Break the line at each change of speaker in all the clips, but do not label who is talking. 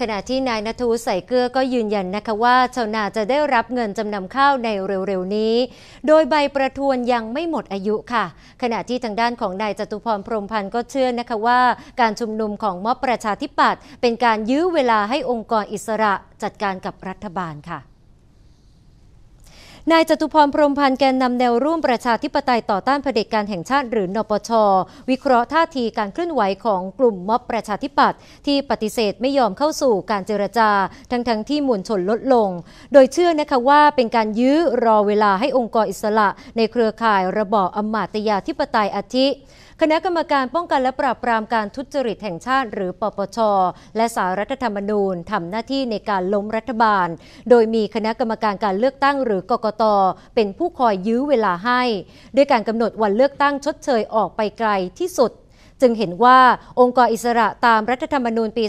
ขณะที่นายนทวุฒิใส่เกลือก็ยืนยันนะคะว่าชาวนาจะได้รับเงินจำนำข้าวในเร็วๆนี้ โดยใบประทวนยังไม่หมดอายุค่ะ ขณะที่ทางด้านของนายจตุพรพรมพันธ์ก็เชื่อนะคะว่า การชุมนุมของม็อบประชาธิปัตย์เป็นการยื้อเวลาให้องค์กรอิสระจัดการกับรัฐบาลค่ะ นายจตุพรพรมพันธ์แกนนำแนวร่วมประชาธิปไตยต่อต้านเผด็จการแห่งชาติหรือนปช วิเคราะห์ท่าทีการเคลื่อนไหวของกลุ่มม็อบประชาธิปัตย์ที่ปฏิเสธไม่ยอมเข้าสู่การเจรจา ทั้งทั้งที่มวลชนลดลง โดยเชื่อนะคะว่าเป็นการยื้อรอเวลาให้องค์กรอิสระ ในเครือข่ายระบอบอมาตยาธิปไตยอาทิ คณะกรรมการป้องกันและปราบปรามการทุจริตแห่งชาติ หรือปปช และสารรัฐธรรมนูญทำหน้าที่ในการล้มรัฐบาล โดยมีคณะกรรมการการเลือกตั้งหรือกกต เป็นผู้คอยยื้อเวลาให้ ด้วยการกำหนดวันเลือกตั้งชดเชยออกไปไกลที่สุด จึงเห็นว่าองค์กรอิสระตามรัฐธรรมนูญปี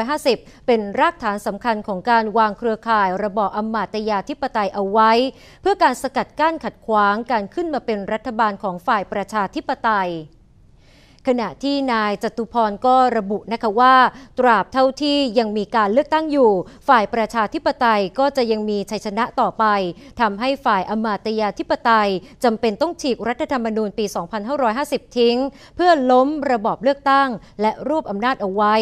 2550 เป็นรากฐานสำคัญของการวางเครือข่ายระบอบอมาตยาธิปไตยเอาไว้ เพื่อการสกัดกั้นขัดขวางการขึ้นมาเป็นรัฐบาลของฝ่ายประชาธิปไตย ขณะที่นายจตุพรก็ระบุนะคะว่า ตราบเท่าที่ยังมีการเลือกตั้งอยู่ ฝ่ายประชาธิปไตยก็จะยังมีชัยชนะต่อไปทำให้ฝ่ายอมาตยาธิปไตยจำเป็นต้องฉีกรัฐธรรมนูญปี 2550 ทิ้ง เพื่อล้มระบอบเลือกตั้ง และรวบอำนาจเอาไว้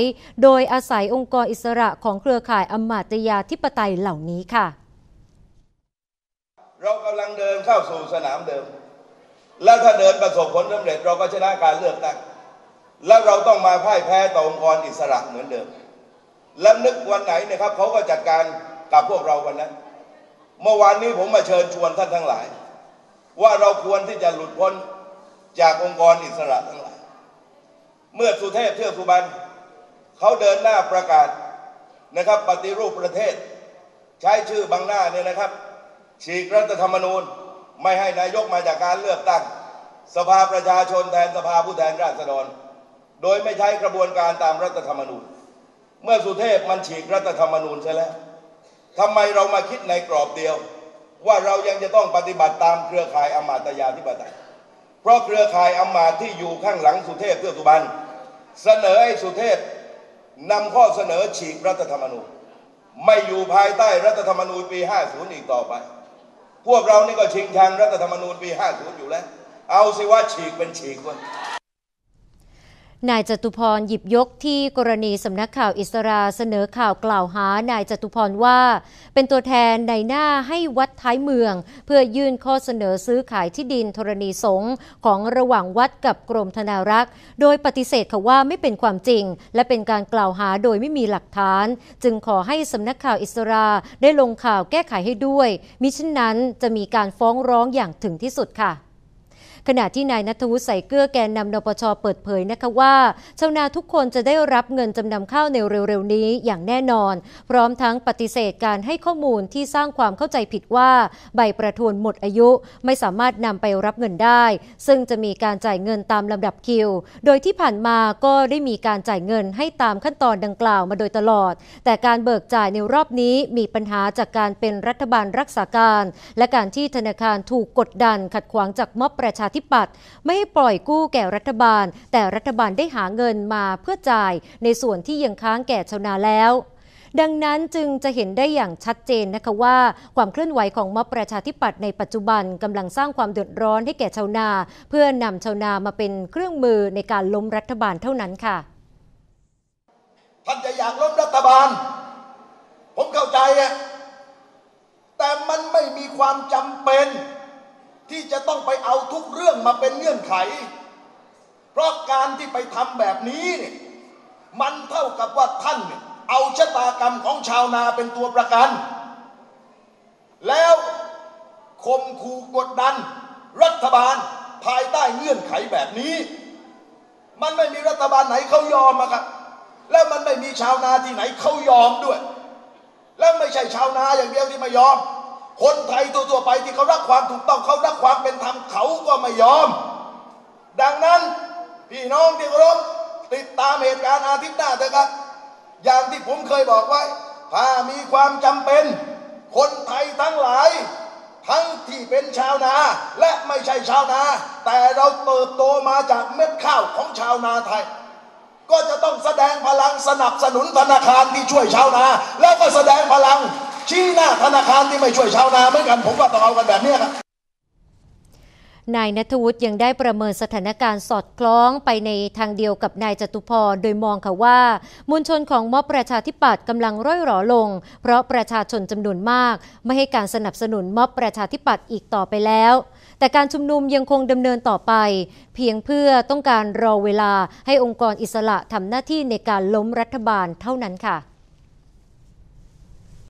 โดยอาศัยองค์กรอิสระของเครือข่ายอมาตยาธิปไตยเหล่านี้ค่ะ
เรากำลังเดินเข้าสู่สนามเดิม และถ้าเดินประสบผลสำเร็จเราก็ชนะการเลือกตั้ง แล้วเราต้องมาพ่ายแพ้ต่อองค์กรอิสระเหมือนเดิม แล้วนึกวันไหนนะครับเขาก็จัดการกับพวกเราวันนั้น เมื่อวานนี้ผมมาเชิญชวนท่านทั้งหลาย ว่าเราควรที่จะหลุดพ้นจากองค์กรอิสระทั้งหลาย เมื่อสุเทพเทือกสุบรรณเขาเดินหน้าประกาศนะครับ ปฏิรูปประเทศ ใช้ชื่อบางหน้าเนี่ยนะครับฉีกรัฐธรรมนูญไม่ให้นายกมาจากการเลือกตั้ง สภาประชาชนแทนสภาผู้แทนราษฎร โดยไม่ใช้กระบวนการตามรัฐธรรมนูญ เมื่อสุเทพมันฉีกรัฐธรรมนูญใช่แล้วทำไมเรามาคิดในกรอบเดียว ว่าเรายังจะต้องปฏิบัติตามเครือข่ายอมาตยาธิปไตยเพราะเครือข่ายอมาตที่อยู่ข้างหลังสุเทพเพื่อสุบรรณเสนอให้สุเทพนำข้อเสนอฉีกรัฐธรรมนูญ ไม่อยู่ภายใต้รัฐธรรมนูญปี 50 อีกต่อไป พวกเรานี่ก็ชิงชังรัฐธรรมนูญปี 50 อยู่แล้ว เอาสิว่าฉีกเป็นฉีกวะ
นายจตุพรหยิบยกที่กรณีสำนักข่าวอิสราเสนอข่าวกล่าวหานายจตุพรว่า เป็นตัวแทนในหน้าให้วัดท้ายเมือง เพื่อยื่นข้อเสนอซื้อขายที่ดินธรณีสงฆ์ของระหว่างวัดกับกรมธนารักษ์ โดยปฏิเสธเขาว่าไม่เป็นความจริง และเป็นการกล่าวหาโดยไม่มีหลักฐาน จึงขอให้สำนักข่าวอิสราได้ลงข่าวแก้ไขให้ด้วย มิฉะนั้นจะมีการฟ้องร้องอย่างถึงที่สุดค่ะ ขณะที่นายนัทวุฒิใส่เกลือแกนนำนปชเปิดเผยนะคะว่าชาวนาทุกคนจะได้รับเงินจำนำข้าวในเร็วๆนี้อย่างแน่นอน พร้อมทั้งปฏิเสธการให้ข้อมูลที่สร้างความเข้าใจผิดว่า ใบประทวนหมดอายุไม่สามารถนำไปรับเงินได้ ซึ่งจะมีการจ่ายเงินตามลำดับคิว โดยที่ผ่านมาก็ได้มีการจ่ายเงินให้ตามขั้นตอนดังกล่าวมาโดยตลอด แต่การเบิกจ่ายในรอบนี้มีปัญหาจากการเป็นรัฐบาลรักษาการ และการที่ธนาคารถูกกดดันขัดขวางจากม็อบประชาธิปัตย์ไม่ให้ปล่อยกู้แก่รัฐบาล แต่รัฐบาลได้หาเงินมาเพื่อจ่ายในส่วนที่ยังค้างแก่ชาวนาแล้วดังนั้นจึงจะเห็นได้อย่างชัดเจนนะคะว่า ความเคลื่อนไหวของม็อบประชาธิปัตย์ในปัจจุบันกำลังสร้างความเดือดร้อนให้แก่ชาวนา เพื่อนำชาวนามาเป็นเครื่องมือในการล้มรัฐบาลเท่านั้นค่ะ
ท่านจะอยากล้มรัฐบาล ผมเข้าใจอะแต่มันไม่มีความจำเป็น ที่จะต้องไปเอาทุกเรื่องมาเป็นเงื่อนไข เพราะการที่ไปทำแบบนี้เนี่ยมันเท่ากับว่าท่านเนี่ยเอาชะตากรรมของชาวนาเป็นตัวประกัน แล้วคมคูกดดัน รัฐบาลภายใต้เงื่อนไขแบบนี้ มันไม่มีรัฐบาลไหนเขายอมอะครับแล้วมันไม่มีชาวนาที่ไหนเขายอมด้วย แล้วไม่ใช่ชาวนาอย่างเดียวที่ไม่ยอม คนไทยตัวๆไปที่เขารักความถูกต้องเขารักความเป็นธรรมเขาก็ไม่ยอม ดังนั้นพี่น้องที่เคารพติดตามเหตุการณ์อาทิตย์หน้าเถอะครับ อย่างที่ผมเคยบอกไว้ ถ้ามีความจำเป็น คนไทยทั้งหลาย ทั้งที่เป็นชาวนาและไม่ใช่ชาวนา แต่เราเติบโตมาจากเม็ดข้าวของชาวนาไทย ก็จะต้องแสดงพลังสนับสนุนธนาคารที่ช่วยชาวนา แล้วก็แสดงพลัง ชี้หน้าธนาคารที่ไม่ช่วยชาวนาเหมือนกัน ผมว่าต้องเอากันแบบนี้ครับ
นายนัทวุฒิยังได้ประเมินสถานการณ์สอดคล้องไปในทางเดียวกับนายจตุพร โดยมองค่ะว่า มวลชนของม็อบประชาธิปัตย์กำลังร่อยหรอลง เพราะประชาชนจำนวนมาก ไม่ให้การสนับสนุนม็อบประชาธิปัตย์อีกต่อไปแล้ว แต่การชุมนุมยังคงดำเนินต่อไป เพียงเพื่อต้องการรอเวลาให้องค์กรอิสระทำหน้าที่ในการล้มรัฐบาลเท่านั้นค่ะ